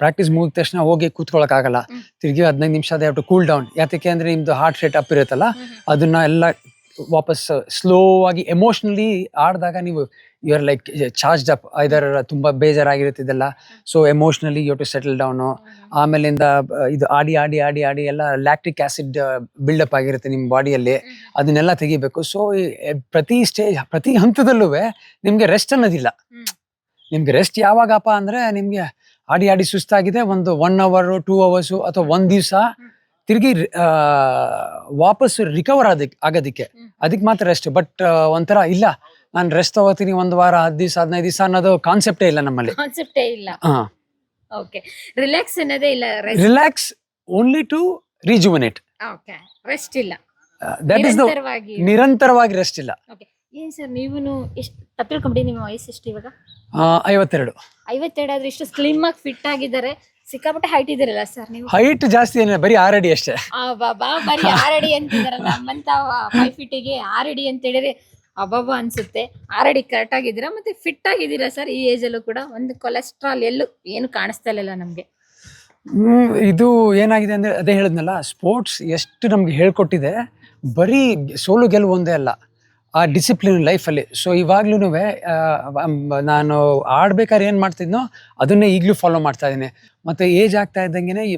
ಪ್ರಾಕ್ಟೀಸ್ ಮುಗಿದ ತಕ್ಷಣ ಹೋಗಿ ಕೂತ್ಕೊಳಕ್ ಆಗಲ್ಲ ತಿರ್ಗಿ ಹದಿನೈದು ನಿಮಿಷ ಅದೇ ಟು ಕೂಲ್ ಡೌನ್ ಯಾತಕ್ಕೆ ಅಂದ್ರೆ ನಿಮ್ದು ಹಾರ್ಟ್ ರೇಟ್ ಅಪ್ ಇರುತ್ತಲ್ಲ ಅದನ್ನ ಎಲ್ಲ ವಾಪಸ್ ಸ್ಲೋ ಆಗಿ ಎಮೋಷನಲಿ ಆಡಿದಾಗ ನೀವು you are like charged up either ತುಂಬ ಬೇಜಾರಾಗಿರುತ್ತಿದ್ದಲ್ಲ so emotionally you to settle down ಆಮೇಲಿಂದ ಆ, ಇದು ಆಡಿ ಆಡಿ ಆಡಿ ಆಡಿ ಎಲ್ಲ ಲ್ಯಾಕ್ಟಿಕ್ ಆ್ಯಸಿಡ್ ಬಿಲ್ಡಪ್ ಆಗಿರುತ್ತೆ ನಿಮ್ಮ ಬಾಡಿಯಲ್ಲಿ. ಅದನ್ನೆಲ್ಲ ತೆಗಿಬೇಕು. ಸೊ ಪ್ರತಿ ಸ್ಟೇಜ್ ಪ್ರತಿ ಹಂತದಲ್ಲೂ ನಿಮಗೆ ರೆಸ್ಟ್ ಅನ್ನೋದಿಲ್ಲ. ನಿಮ್ಗೆ ರೆಸ್ಟ್ ಯಾವಾಗಪ್ಪ ಅಂದರೆ ನಿಮಗೆ ಆಡಿ ಆಡಿ ಸುಸ್ತಾಗಿದೆ. ಒಂದು ಒನ್ ಅವರು ಟೂ ಅವರ್ಸು ಅಥವಾ ಒಂದು ದಿವಸ ತಿರುಗಿ ವಾಪಸ್ ರಿಕವರ್ ಆದಕ್ಕೆ ಆಗೋದಕ್ಕೆ. ಅದಕ್ಕೆ ಮಾತ್ರ ರೆಸ್ಟ್ ಬಟ್ ಒಂಥರ ಇಲ್ಲ. ನಾನು ರೆಸ್ಟ್ ತಗೋತೀನಿ ಒಂದು ವಾರ ಹತ್ತು ದಿವಸ ಹದಿನೈದು ದಿವಸ ಅನ್ನೋದು ಕಾನ್ಸೆಪ್ಟೇ ಇಲ್ಲ ನಮ್ಮಲ್ಲಿ. ಕಾನ್ಸೆಪ್ಟೇ ಇಲ್ಲ. ಹಾ. ಓಕೆ ರಿಲ್ಯಾಕ್ಸ್ ಅನ್ನೋದೇ ಇಲ್ಲ relax only to rejuvenate okay rest ಇಲ್ಲ. ದಟ್ ಇಸ್ ದ ನಿರಂತರವಾಗಿ. ನಿರಂತರವಾಗಿ ರೆಸ್ಟ್ ಇಲ್ಲ. ಏನ್ ಸರ್ ನೀವು ಎಷ್ಟು ತಪ್ಪಿಳ್ಕೊಂಬಿಡಿ ನಿಮ್ಮ ವಯಸ್ಸು ಎಷ್ಟು ಇವಾಗ? ಐವತ್ತೆರಡು ಐವತ್ತೆರಡು. ಆದ್ರೆ ಇಷ್ಟು ಸ್ಲಿಮ್ ಆಗಿ ಫಿಟ್ ಆಗಿದ್ದಾರೆ. ಸಿಕ್ಕಾಪಟ್ಟೆ ಹೈಟ್ ಇದ್ದೀರಲ್ಲ ಸರ್ ನೀವು? ಹೈಟ್ ಜಾಸ್ತಿ ಏನಿಲ್ಲ ಬರೀ ಆರ್ ಅಡಿ ಅಷ್ಟೇ. ಬಾಬಾ ಬರೀ ಆರಡಿ ಅಂತಿದಾರಲ್ಲ ನಮ್ಮಂತ ಫೈವ್ ಫೀಟಿಗೆ ಆರಡಿ ಅಂತ ಹೇಳಿದ್ರೆ ಅಬ್ಬಬ್ಬ ಅನ್ಸುತ್ತೆ. ಆರಡಿ ಕರೆಕ್ಟ್ ಆಗಿದ್ದೀರಾ ಮತ್ತೆ ಫಿಟ್ ಆಗಿದ್ದೀರಾ ಸರ್ ಈ ಏಜ್ ಅಲ್ಲೂ ಕೂಡ? ಒಂದು ಕೊಲೆಸ್ಟ್ರಾಲ್ ಎಲ್ಲೂ ಏನು ಕಾಣಿಸ್ತಾ ಇಲ್ಲ ನಮ್ಗೆ. ಹ್ಮ್, ಇದು ಏನಾಗಿದೆ ಅಂದ್ರೆ ಅದೇ ಹೇಳಿದ್ನಲ್ಲ ಸ್ಪೋರ್ಟ್ಸ್ ಎಷ್ಟು ನಮ್ಗೆ ಹೇಳ್ಕೊಟ್ಟಿದೆ ಬರೀ ಸೋಲು ಗೆಲುವು ಒಂದೇ ಅಲ್ಲ. ಆ ಡಿಸಿಪ್ಲಿನ್ ಲೈಫಲ್ಲಿ ಸೊ ಇವಾಗ್ಲೂ ನಾನು ಆಡ್ಬೇಕಾದ್ರೆ ಏನು ಮಾಡ್ತಿದ್ನೋ ಅದನ್ನೇ ಈಗಲೂ ಫಾಲೋ ಮಾಡ್ತಾ ಇದ್ದೀನಿ. ಮತ್ತೆ ಏಜ್ ಆಗ್ತಾ ಇದ್ದಂಗೆ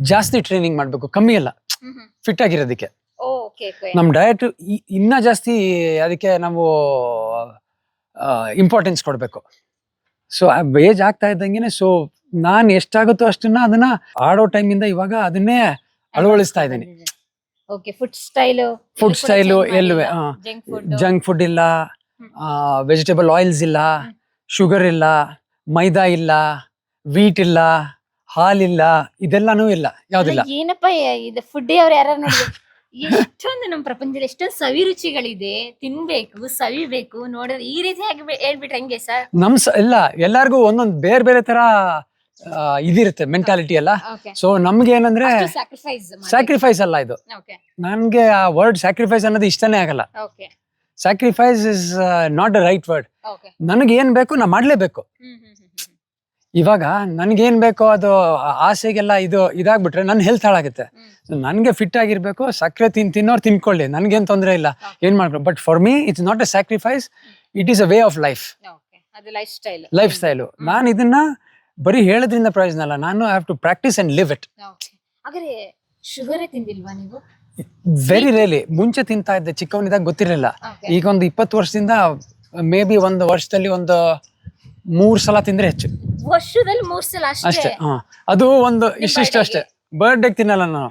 ಜಾಸ್ತಿ ಟ್ರೈನಿಂಗ್ ಮಾಡಬೇಕು. ಕಮ್ಮಿ ಅಲ್ಲ. ಫಿಟ್ ಆಗಿರೋದಕ್ಕೆ. ಓಕೆ ನಮ್ಮ ಡಯಟ್ ಇನ್ನೂ ಜಾಸ್ತಿ ಅದಕ್ಕೆ ನಾವು ಇಂಪಾರ್ಟೆನ್ಸ್ ಕೊಡಬೇಕು. ಸೊ ಏಜ್ ಆಗ್ತಾ ಇದ್ದಂಗೆ ಸೊ ನಾನು ಎಷ್ಟಾಗುತ್ತೋ ಅಷ್ಟನ್ನ ಅದನ್ನ ಆಡೋ ಟೈಮಿಂದ ಇವಾಗ ಅದನ್ನೇ ಅಳವಡಿಸ್ತಾ ಇದ್ದೀನಿ. Okay food style food style ಎಲ್ಲುವೆ junk food junk food ಇಲ್ಲ. ವೆಜಿಟೇಬಲ್ ಆಯಿಲ್ಸ್ ಇಲ್ಲ. ಶುಗರ್ ಇಲ್ಲ. ಮೈದಾ ಇಲ್ಲ. ವೀಟ್ ಇಲ್ಲ. ಹಾಲಿಲ್ಲ ಇದೆಲ್ಲಾನು ಇಲ್ಲ. ಯಾವ್ದಿಲ್ಲ ಏನಪ್ಪ ಇದು ಫುಡ್ ಅವ್ರು ಯಾರು ನೋಡಿ? ಎಷ್ಟೊಂದು ನಮ್ಮ ಪ್ರಪಂಚದಲ್ಲಿ ಎಷ್ಟೊಂದು ಸವಿ ರುಚಿಗಳಿದೆ ತಿನ್ಬೇಕು ಸವಿಬೇಕು ನೋಡಿದ್ರೆ ಈ ರೀತಿ ಆಗಿ ಹೇಳ್ಬಿಟ್ರೆ ಹೆಂಗೆ ಸರ್? ನಮ್ ಸ ಇಲ್ಲ ಎಲ್ಲಾರ್ಗು ಒಂದೊಂದ್ ಬೇರೆ ಬೇರೆ ತರ ಇದಿರುತ್ತೆ ಮೆಂಟಾಲಿಟಿ ಎಲ್ಲ. ಸೊ ನಮ್ಗೆ ಏನಂದ್ರೆ ಸ್ಯಾಕ್ರಿಫೈಸ್ ಅಲ್ಲ ಇದು. ನನ್ಗೆ ಆ ವರ್ಡ್ ಸ್ಯಾಕ್ರಿಫೈಸ್ ಅನ್ನೋದು ಇಷ್ಟನೇ ಆಗಲ್ಲ. Sacrifice is not a right word ನನಗೆ ಏನ್ ಬೇಕು ನಾ ಮಾಡ್ಲೇಬೇಕು. ಇವಾಗ ನನ್ಗೇನ್ ಬೇಕೋ ಅದು ಆಸೆಗೆಲ್ಲ ಇದು ಇದಾಗ್ಬಿಟ್ರೆ ನನ್ನ ಹೆಲ್ತ್ ಹಾಳಾಗುತ್ತೆ. ನನ್ಗೆ ಫಿಟ್ ಆಗಿರ್ಬೇಕು ಸಕ್ಕರೆ ತಿನ್ ತಿನ್ನೋರು ತಿನ್ಕೊಳ್ಳಿ. ನನ್ಗೇನ್ ತೊಂದರೆ ಇಲ್ಲ. ಏನ್ ಮಾಡ್ಬೇಕು? But for me it's not a sacrifice it is a way of life lifestyle ನಾನು ಇದನ್ನ ಬರೀ ಹೇಳೋದ್ರಿಂದ ಪ್ರಯೋಜನ ಅಲ್ಲ ನಾನು have to practice and live it okay ಹಾಗಾದ್ರೆ ಶುಗರೇ ತಿಂದಿಲ್ವಾ ನೀವು? ವೆರಿ ರೇಲಿ ಮುಂಚೆ ತಿಂತಾ ಇದ್ದೆ. ಚಿಕ್ಕವನಿದಾಗ ಗೊತ್ತಿರಲಿಲ್ಲ. ಈಗ ಒಂದು ಇಪ್ಪತ್ತು ವರ್ಷದಿಂದ ಮೇ ಬಿ ಒಂದು ವರ್ಷದಲ್ಲಿ ಒಂದು ಮೂರ್ ಸಲ ತಿಂದ್ರೆ ಹೆಚ್ಚು. ವರ್ಷದಲ್ಲಿ ಮೂರ್ ಸಲ ಅಷ್ಟೇ? ಹಾ. ಅದು ಒಂದು ಇಷ್ಟಿಷ್ಟು ಅಷ್ಟೇ. ಬರ್ಡೇಗೆ ತಿನ್ನಲ್ಲ ನಾನು.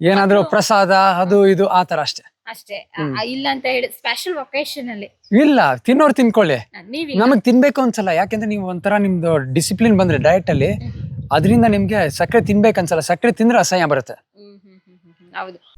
ಏನಾದ್ರೂ ಪ್ರಸಾದ ಅದು ಇದು ಆ ತರ ಅಷ್ಟೇ. ಅಷ್ಟೇ. ಆ, ಇಲ್ಲ ಅಂತ ಹೇಳಿ ಸ್ಪೆಷಲ್ ಒಕೇಶನ್ ಅಲ್ಲಿ. ಇಲ್ಲ ತಿನ್ನೋರು ತಿನ್ಕೊಳ್ಳಿ. ನಮಗ್ ತಿನ್ಬೇಕು ಅನ್ಸಲ್ಲ ಯಾಕೆಂದ್ರೆ ನೀವು ಒಂಥರ ನಿಮ್ದು ಡಿಸಿಪ್ಲಿನ್ ಬಂದ್ರೆ ಡಯಟ್ ಅಲ್ಲಿ ಅದರಿಂದ ನಿಮ್ಗೆ ಸಕ್ಕರೆ ತಿನ್ಬೇಕು ಅನ್ಸಲ್ಲ ಸಕ್ಕರೆ ತಿಂದ್ರೆ ಅಸಹ್ಯ ಬರುತ್ತೆ. ಹೌದು.